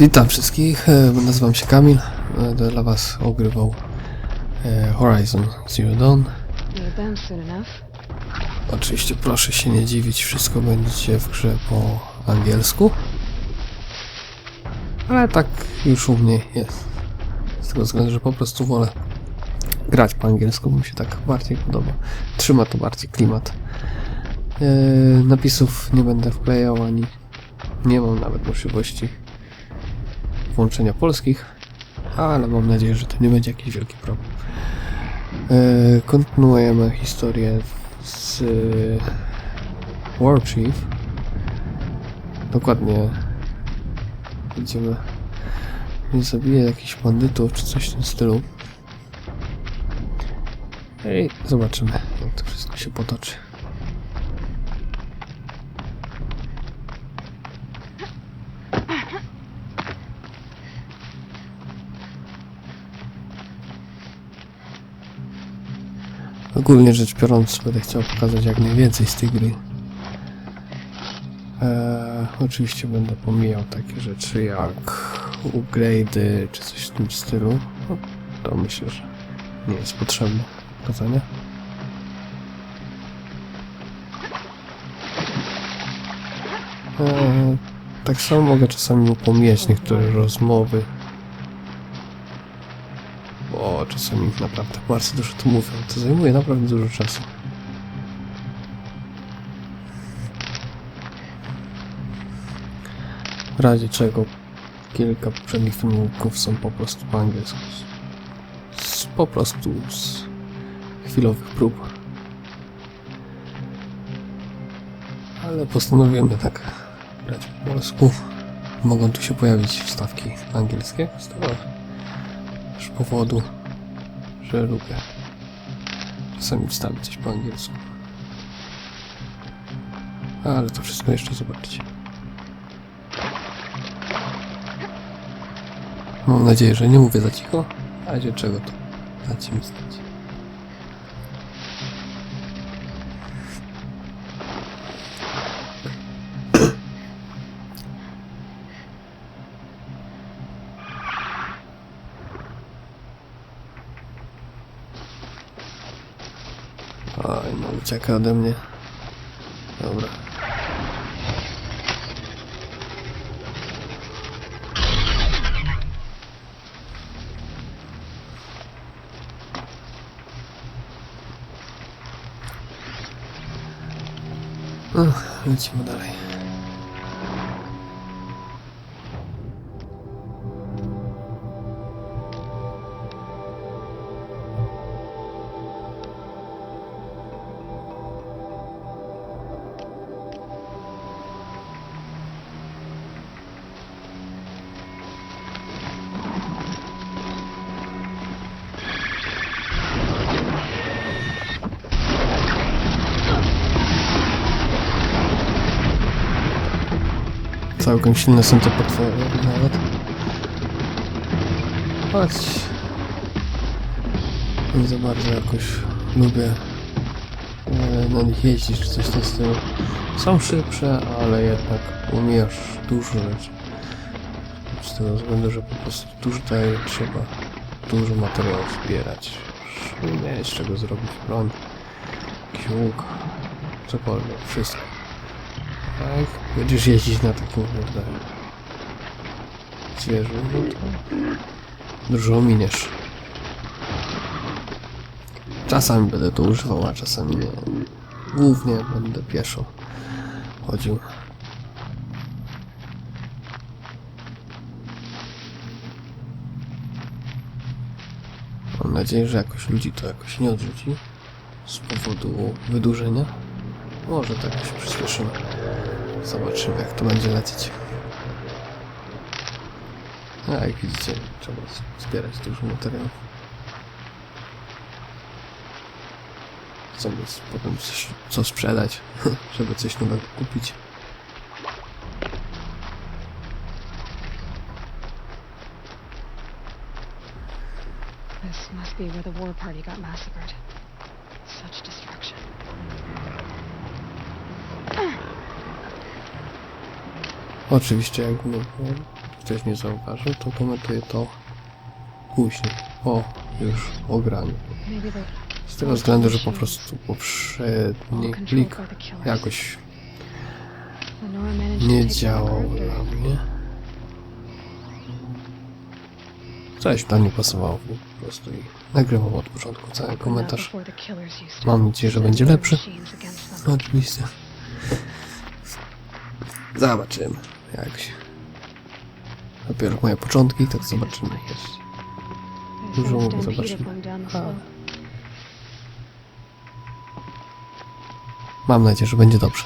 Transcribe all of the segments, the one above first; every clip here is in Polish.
Witam wszystkich, e, nazywam się Kamil, będę dla was ogrywał e, Horizon Zero Dawn. Oczywiście proszę się nie dziwić, wszystko będzie w grze po angielsku. Ale tak już u mnie jest. Z tego względu, że po prostu wolę grać po angielsku, bo mi się tak bardziej podoba. Trzyma to bardziej klimat. E, napisów nie będę wklejał, ani nie mam nawet możliwości włączenia polskich, ale mam nadzieję, że to nie będzie jakiś wielki problem. E, kontynuujemy historię z e, War Chief. Dokładnie będziemy nie zabiję jakichś bandytów czy coś w tym stylu. I zobaczymy, jak to wszystko się potoczy. Ogólnie rzecz biorąc, będę chciał pokazać jak najwięcej z tej gry. Eee, oczywiście będę pomijał takie rzeczy jak upgrade'y czy coś w tym stylu. No, to myślę, że nie jest potrzebne pokazania. Eee, tak samo mogę czasami pomijać niektóre rozmowy. Bo czasami naprawdę bardzo dużo tu mówią. To zajmuje naprawdę dużo czasu. W razie czego kilka poprzednich filmików są po prostu po angielsku. Z, po prostu z chwilowych prób. Ale postanowimy tak grać po polsku. Mogą tu się pojawić wstawki angielskie z tego powodu, że lubię czasami wstawić coś po angielsku. Ale to wszystko jeszcze zobaczycie. Mam nadzieję, że nie mówię za cicho. A razie czego to dajcie mi znać. Ucieka ode mnie. Dobra. Ach, lecimy dalej. Całkiem silne są te potwory nawet. Chodź. Nie za bardzo jakoś lubię e, na nich jeździć czy coś w tym stylu. Są szybsze, ale jednak umiesz dużo rzeczy. Z tego względu, że po prostu dużo tutaj trzeba dużo materiałów zbierać. Mieć z czego zrobić broń, jakiś cokolwiek, wszystko. Tak, będziesz jeździć na takim kurde zwierzu, no to dużo ominiesz. Czasami będę to używał, a czasami nie. Głównie będę pieszo chodził. Mam nadzieję, że jakoś ludzi to jakoś nie odrzuci z powodu wydłużenia. Może to jakoś przyspieszymy. Zobaczymy jak to będzie lecieć. A jak widzicie, trzeba zbierać dużo materiałów. Chcę mieć potem coś, co sprzedać, żeby coś nowego kupić. This must be where the war party got massacred. Oczywiście jak no, ktoś nie zauważył, to komentuję to później, po już ograniu. Z tego względu, że po prostu poprzedni plik jakoś nie działał dla mnie. Coś tam nie pasowało po prostu i nagrywam od początku cały komentarz. Mam nadzieję, że będzie lepszy. Oczywiście. Zobaczymy, jak się. Dopiero moje początki, tak zobaczymy. There's Dużo mogę zobaczyć. Mam nadzieję, że będzie dobrze.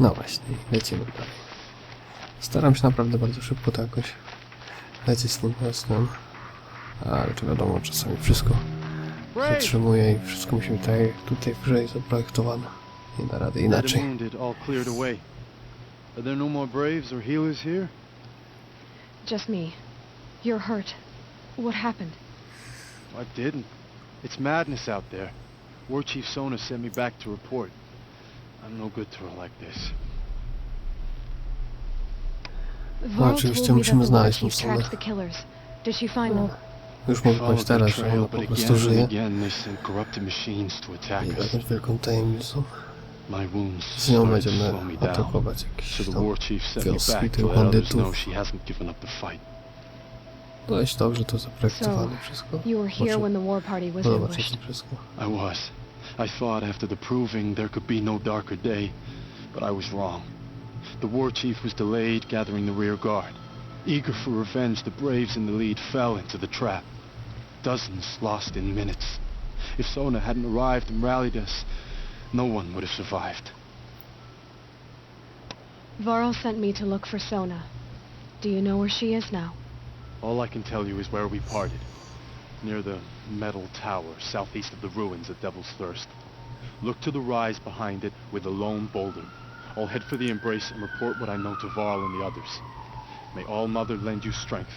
No właśnie, lecimy dalej. Staram się naprawdę bardzo szybko to jakoś lecieć z tym questem. Ale to wiadomo, czasami wszystko zatrzymuje i wszystko musi być tak jak tutaj w grze jest zaprojektowane. Nie da rady Dead and inaczej. wounded, all cleared away. Are there no more Braves or healers here? Just me. You're hurt. What happened? I didn't. It's madness out there. War Chief Sona sent me back to report. I'm no good to her like this. Varl oczywiście told me musimy that the War znaleźć tą Chief the killers. Did she find them? Już mogę Followed powiedzieć the teraz, że trail, ona but po prostu again żyje. and again they sent corrupted machines to attack I us. jakąś wielką tajemnicą. My wounds Z nią started to będziemy slow me down. atakować So jakiś the tam War Chief sent me wioski back tych to let others bandytów. know she hasn't given up the fight. Dość dobrze to zaprojektowane So, wszystko. You were here Znaczy, when the war party was Podoba ci ambushed. się wszystko. I was. I thought after the proving there could be no darker day, but I was wrong. The war chief was delayed gathering the rear guard. Eager for revenge, the Braves in the lead fell into the trap. Dozens lost in minutes. If Sona hadn't arrived and rallied us, no one would have survived. Varl sent me to look for Sona. Do you know where she is now? All I can tell you is where we parted. Near the metal tower, southeast of the ruins at Devil's Thirst. Look to the rise behind it with a lone boulder. I'll head for the embrace and report what I know to Varl and the others. May All Mother lend you strength.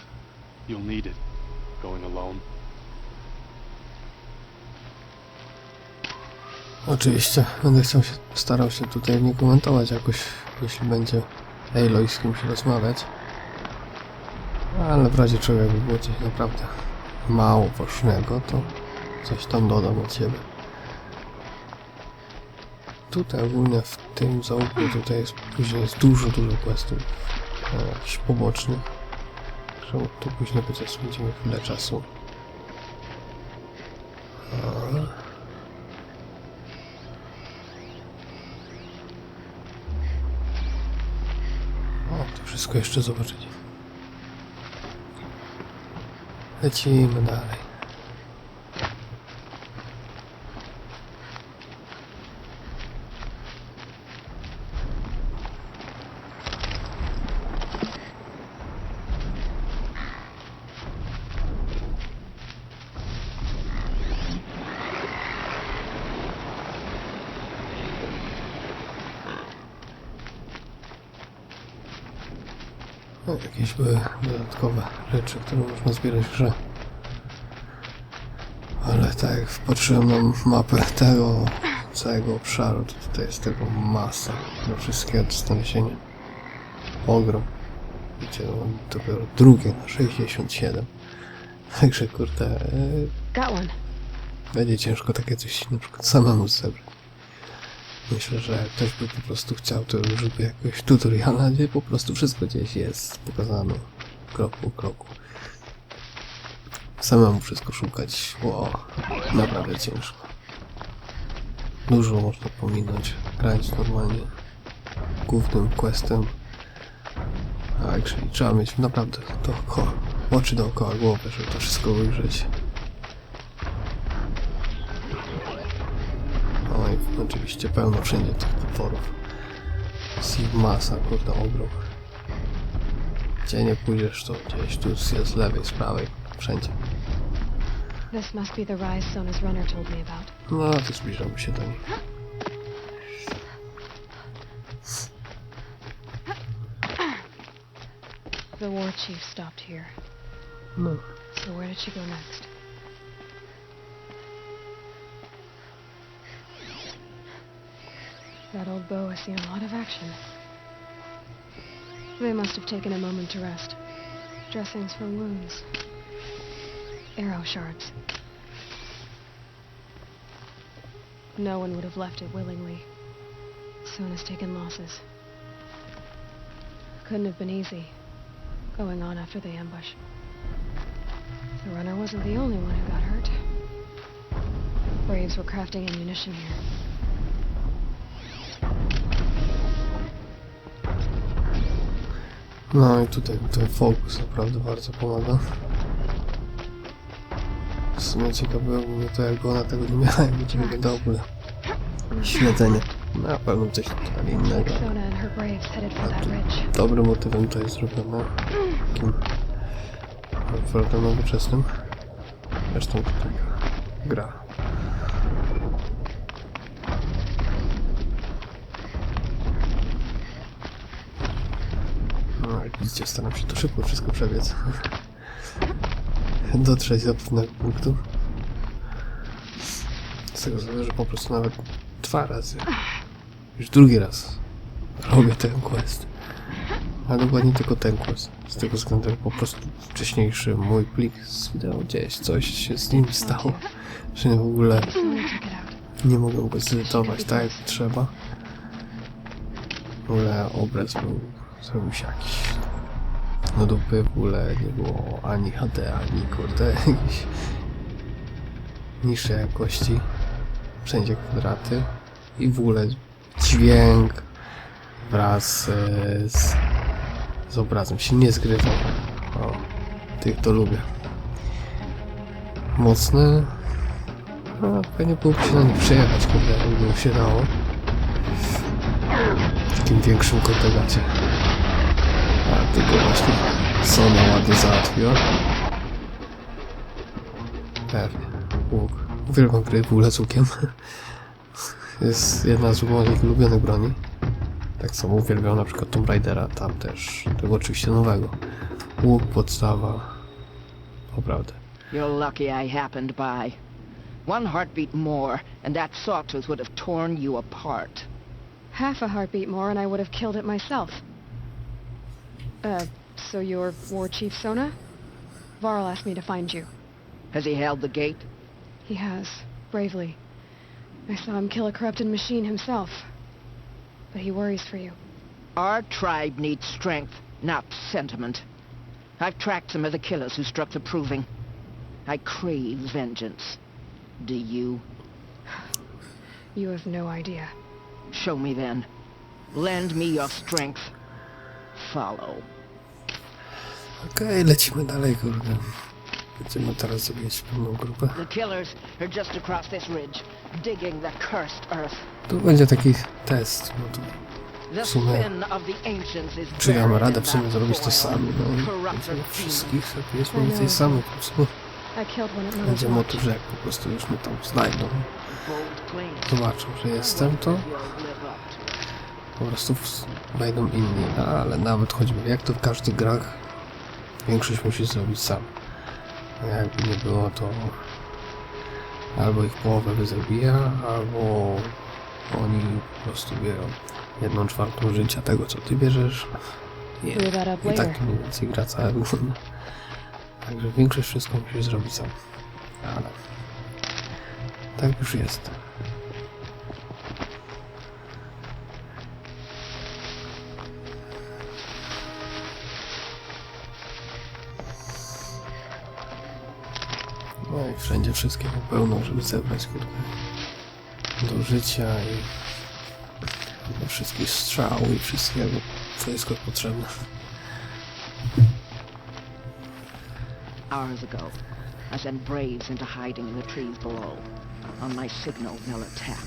You'll need it. Going alone. Oczywiście, będę chciał się, starał się tutaj nie komentować jakoś, jeśli będzie Aloy z kimś rozmawiać. Ale w razie czego jakby było coś naprawdę mało ważnego, to coś tam dodam od siebie. Tutaj ogólnie w tym załóżmy tutaj jest później jest dużo, dużo questów e, jakichś pobocznych. Że tu później będzie spędzimy chwilę czasu. Ale... O, to wszystko jeszcze zobaczyć. Lecimy dalej. No, jakieś były dodatkowe rzeczy, które można zbierać w grze. Ale tak jak patrzyłem na mapę tego całego obszaru, to tutaj jest tego masa do wszystkiego do znalezienia. Ogrom. Wiecie, no, dopiero drugie na 67. Także kurde, będzie ciężko takie coś na przykład samemu zebrać. Myślę, że jak ktoś by po prostu chciał, to już by jakoś tutoriala, gdzie po prostu wszystko gdzieś jest pokazane krok po kroku. Samemu wszystko szukać, wow, naprawdę ciężko. Dużo można pominąć, grać normalnie głównym questem. A jeżeli trzeba mieć naprawdę dookoła, oczy dookoła głowy, żeby to wszystko ujrzeć. No i oczywiście pełno wszędzie tych potworów. Sigmasa, kurde, ogrom. Gdzie nie pójdziesz, to gdzieś tu jest z lewej, z prawej, wszędzie. This must be the rise Sona's runner told me about. No, to zbliżamy się do nich. The war chief stopped here. No. So where did she go next? That old bow has seen a lot of action. They must have taken a moment to rest. Dressings for wounds. Arrow shards. No one would have left it willingly. Soon has taken losses. Couldn't have been easy, going on after the ambush. The runner wasn't the only one who got hurt. Braves were crafting ammunition here. No i tutaj ten fokus naprawdę bardzo pomaga. W sumie ciekawe mnie to jakby ona tego nie miała, jakby ci w ogóle śledzenie. Na pewno coś totalnie innego. Dobrym motywem to jest zrobione. Takim bardzo nowoczesnym. Zresztą to taka gra. Widzicie, staram się to szybko wszystko przebiec. Dotrzeć do pewnego punktu. Z tego względu, że po prostu nawet dwa razy, już drugi raz robię ten quest. A dokładnie tylko ten quest. Z tego względu, że po prostu wcześniejszy mój plik z wideo gdzieś coś się z nim stało, że w ogóle nie mogę go zedytować tak jak trzeba. W ogóle obraz był, zrobił się jakiś no dupy, w ogóle nie było ani HD, ani kurde, niższej jakości. Wszędzie kwadraty i w ogóle dźwięk wraz e, z, z obrazem się nie zgrywał. O, tych to lubię. Mocne, a fajnie byłoby się na nich przejechać, kurde, jakby się dało. W takim większym kortegacie. Tylko właśnie Sona ładnie załatwiła. Pewnie. Łuk. Uwielbiam gry w ogóle z łukiem. Jest jedna z moich ulubionych broni. Tak samo uwielbiam na przykład Tomb Raidera, tam też, tego oczywiście nowego. Łuk, podstawa. Naprawdę. You're lucky I happened by. One heartbeat more, and that sawtooth would have torn you apart. Half a heartbeat more and I would have killed it myself. Uh, so you're War Chief Sona? Varl asked me to find you. Has he held the gate? He has, bravely. I saw him kill a corrupted machine himself. But he worries for you. Our tribe needs strength, not sentiment. I've tracked some of the killers who struck the Proving. I crave vengeance. Do you? You have no idea. Show me then. Lend me your strength. Follow. Okej, lecimy dalej, kurde. Będziemy teraz zabijać pewną grupę. The killers are just across this ridge, digging the cursed earth. Tu będzie taki test. No to The W sumie, sin of the ancients is czy buried radę w sumie zrobić to sami? No, wszystkich jest mniej więcej samych. Po prostu I killed one at Mother's będzie motyw, że jak po prostu już mnie tam znajdą, zobaczą, że jestem, to po prostu wejdą inni. No, ale nawet choćby jak to w każdych grach, większość musi zrobić sam. Jakby nie było, to albo ich połowę by zabija, albo oni po prostu biorą jedną czwartą życia tego, co ty bierzesz. Nie. I tak mniej więcej gra cała wygląda. Także większość wszystko musisz zrobić sam. Ale tak już jest. I wszędzie wszystkiego pełno, żeby zebrać kurde do życia i do wszystkich strzał i wszystkiego, co jest potrzebne. Hours ago, I sent braves into hiding in the trees below. On my signal, they'll attack.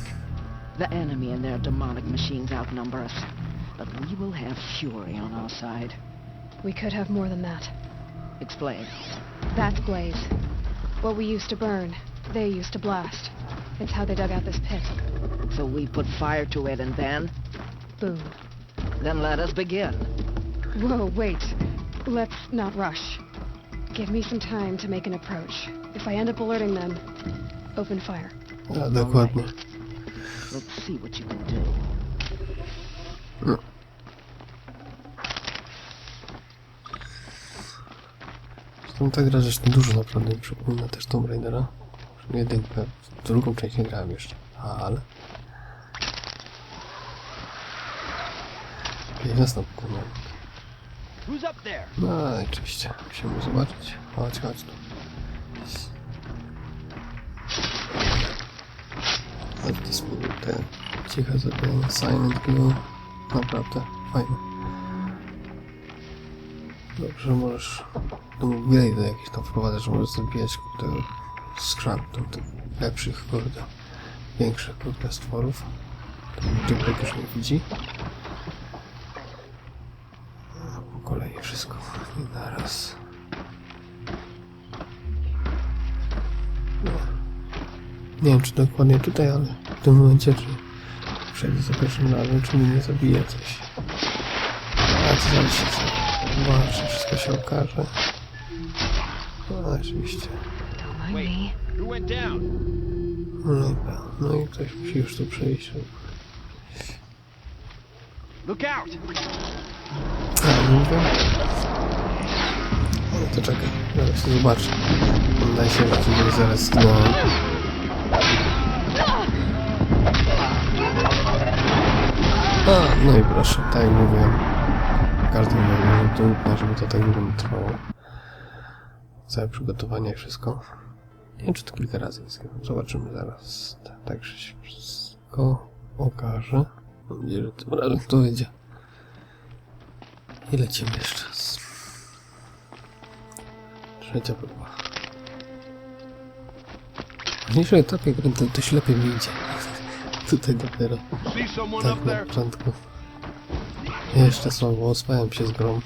The enemy and their demonic machines outnumber us, but we will have fury on our side. We could have more than that. Explain. That's Blaze. What we used to burn, they used to blast. It's how they dug out this pit. So we put fire to it and then? Boom. Then let us begin. Whoa, wait. Let's not rush. Give me some time to make an approach. If I end up alerting them, open fire. Uh, A, dokładnie. Let's see what you can do. Zresztą ta gra zresztą dużo naprawdę mi przypomina też Tomb Raidera. Jedynkę, drugą część nie grałem jeszcze, ale... I nas na pokoju. Who's up there? No i oczywiście, musimy zobaczyć. Chodź, chodź tu. Ale to ten ciche zrobienie Silent Hill. Naprawdę fajne. Dobrze, możesz no, upgrade jakieś tam wprowadzać, że możesz zabijać kurde skrzat, tam tych lepszych kurde, większych kurde stworów. Jailbreak już nie widzi. Po kolei wszystko. I naraz. No. Nie wiem, czy dokładnie tutaj, ale w tym momencie, czy przejdę za pierwszym razem, czy mnie nie zabije coś. A to zaraz się zobaczy, wszystko się okaże. No, oczywiście. No i, no i ktoś musi już tu przejść. Look out! A, mówię? No to czekaj, zaraz się zobaczę. Daj się, tutaj zaraz zginąłem. A, no i proszę, tak jak mówiłem. Każdy mówił, że to upna, żeby to tak długo trwało. Całe przygotowania i wszystko. Nie wiem, czy to kilka razy jest. Zobaczymy zaraz. Tak, tak że się wszystko okaże. Mam nadzieję, że tym razem to wyjdzie. I lecimy jeszcze raz. Trzecia próba. W późniejszym etapie gry to, to się lepiej mi idzie. Tutaj dopiero. Tak na początku. Jeszcze słabo, oswajam się z grą.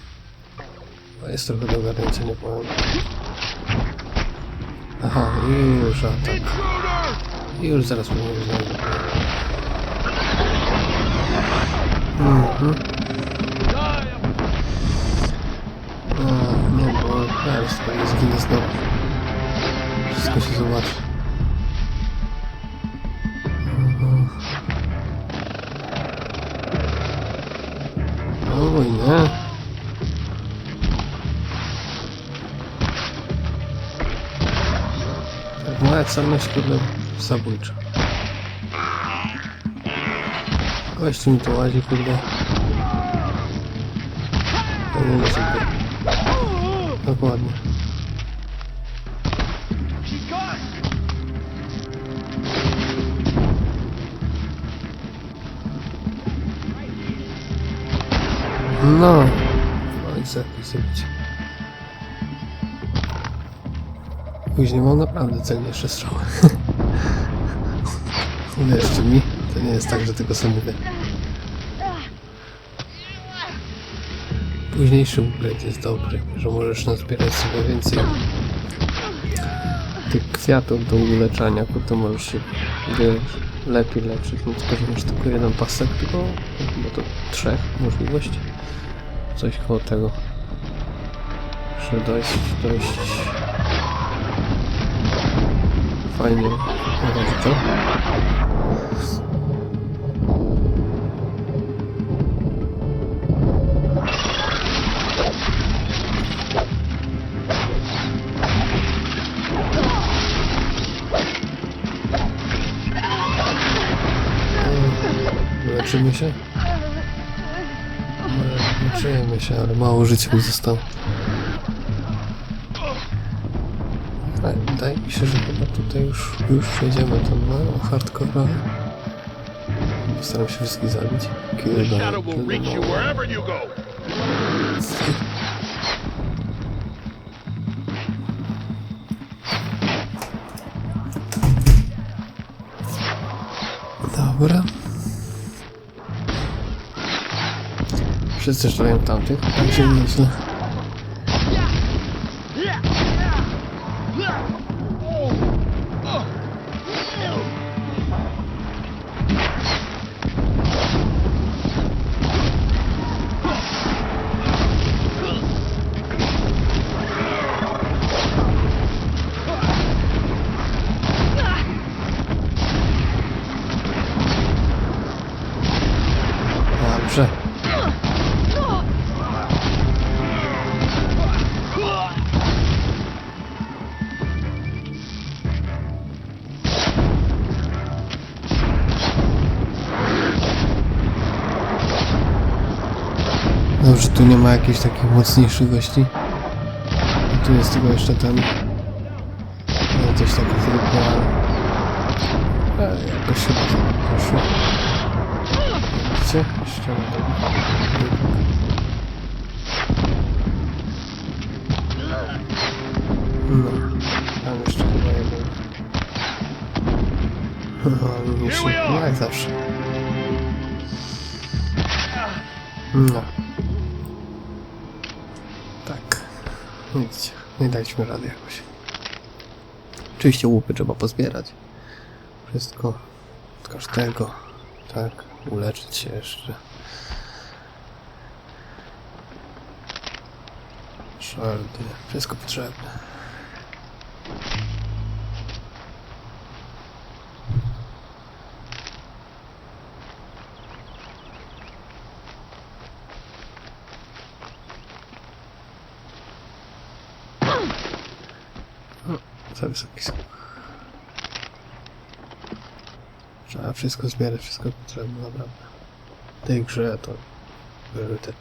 Jest trochę do ogarnięcia, nie powiem. Aha, już atak. Już zaraz powinien znaleźć. Mhm. A, nie, bo teraz pewnie zginę znowu. Wszystko się zobaczy. Mhm. Oj, nie. Łazi, kurde. To nie jest super. Dokładnie. She's gone! No. No i co jakoś zrobić. Później mam naprawdę celniejsze strzały. Uwierzcie mi, to nie jest tak, że tylko sobie mówię. Późniejszy upgrade jest dobry, że możesz nazbierać sobie więcej tych kwiatów do uleczania, potem możesz się lepiej leczyć. No tylko, że masz tylko jeden pasek, tylko bo to trzech możliwości. Coś koło tego. Muszę dość, dość fajnie. Mm, Leczymy się? Nie, Leczymy się, ale mało życia mi zostało. Wydaje mi się, że chyba tutaj już, już przejdziemy tam na hardcore. Postaram się wszystkich zabić. Kiedy. Dobra. Wszyscy szaleją tamtych, także nieźle. zawsze. Dobrze, tu nie ma jakichś takich mocniejszych gości. I tu jest tylko jeszcze ten... No, coś takiego tylko... Ale jakoś chyba poszło. Jeszcze mam No, tam jeszcze chyba jeden. Ale mi się, no jak zawsze. No. Tak. Widzicie, nie daliśmy rady jakoś. Oczywiście łupy trzeba pozbierać. Wszystko. Od każdego. Tak. Uleczyć się jeszcze. Szardy. Wszystko potrzebne. Za wysoki skok. Trzeba wszystko zbierać, wszystko potrzebne, naprawdę. W tej grze to priorytet.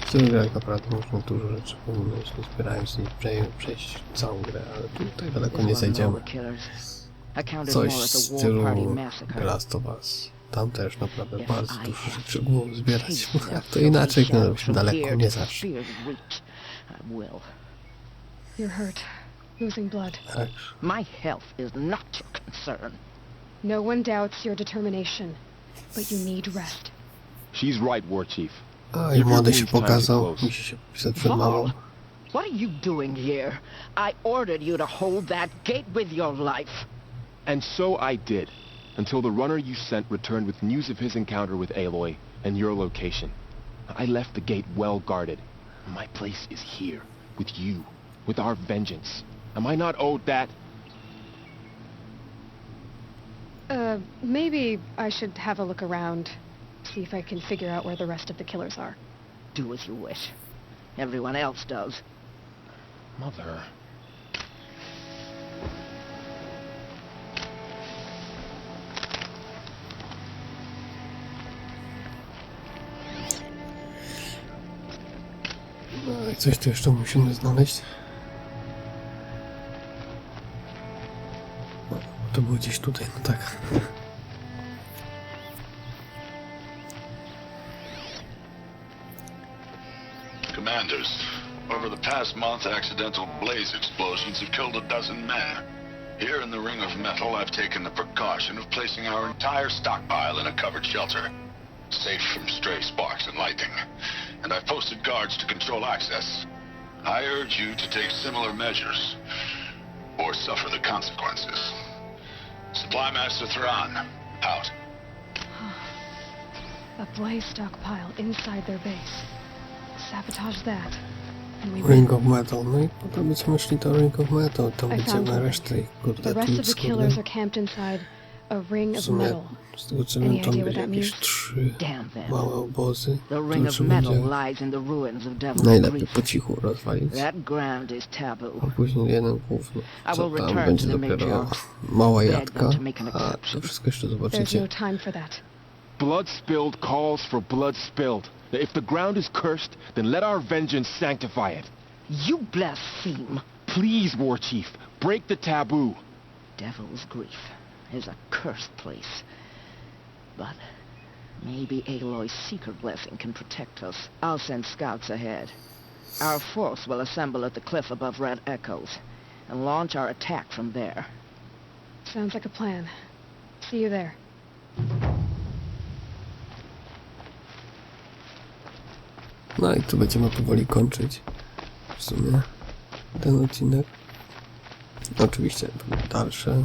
W tej grze naprawdę można dużo rzeczy pominąć, nie zbierając nic, prze- przejść całą grę, ale tu tak daleko nie counted Coś w war stylu The. Last of Us. Tam też naprawdę bardzo dużo rzeczy było zbierać. to inaczej, from daleko nie will. You're hurt. Losing blood. Tak. My health is not your concern. No one doubts your determination. But you need rest. She's right, War Chief. A i Give your młody się wounds pokazał, close. się pisać. Paul, what are you doing here? I ordered you to hold that gate with your life. And so I did, until the runner you sent returned with news of his encounter with Aloy and your location. I left the gate well guarded. My place is here, with you, with our vengeance. Am I not owed that? Uh, maybe I should have a look around. See if I can figure out where the rest of the killers are. Do as you wish. Everyone else does. Mother. No i coś tu jeszcze musimy znaleźć. Gdzieś tutaj, no tak. Commanders, over the past month, accidental blaze explosions have killed a dozen men. Here in the Ring of Metal, I've taken the precaution of placing our entire stockpile in a covered shelter, safe from stray sparks and lightning. And I've posted guards to control access. I urge you to take similar measures, or suffer the consequences. Supply Master Thrawn, out. A blaze stockpile inside their base. Sabotage that. And we. Ring of Metal. No i potem będziemy szli do Ring of Metal. Tam I found będziemy resztę kurde The rest of the killers are camped inside a ring of metal. z tego co Any wiem, tam idea byli what that jakieś means? trzy Damn them. małe obozy, The ring of metal lies in the ruins of Devil's najlepiej Grief. po cichu rozwalić. That ground is taboo. Później jeden główny, I co will tam return będzie to the dopiero matriarchs. mała jadka, to make an a exception. to wszystko jeszcze There's zobaczycie. no time for that. Blood spilled calls for blood spilled. If the ground is cursed, then let our vengeance sanctify it. You blaspheme. Please, War Chief, break the taboo. Devil's Grief is a cursed place. But maybe Aloy's secret blessing can protect us. I'll send scouts ahead. Our force will assemble at the cliff above Red Echoes and launch our attack from there. Sounds like a plan. See you there. No i tu będziemy powoli kończyć w sumie ten odcinek. Oczywiście dalsze.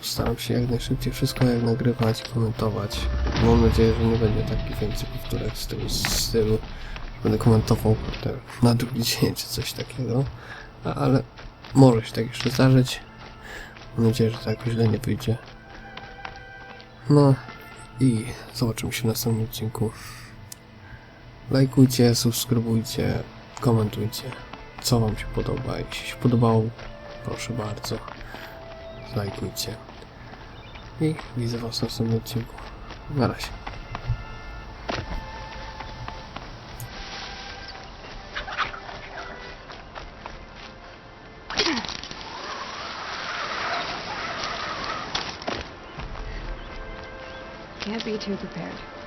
Staram się jak najszybciej wszystko jak nagrywać, komentować. Mam nadzieję, że nie będzie takich więcej powtórek z tego stylu. Będę komentował na drugi dzień czy coś takiego. A, ale może się tak jeszcze zdarzyć. Mam nadzieję, że jakoś źle nie wyjdzie. No i zobaczymy się w następnym odcinku. Lajkujcie, subskrybujcie, komentujcie, co Wam się podoba. Jeśli się podobało, proszę bardzo, zlajkujcie. I widzę was w następnym odcinku. Na razie. Can't be too prepared.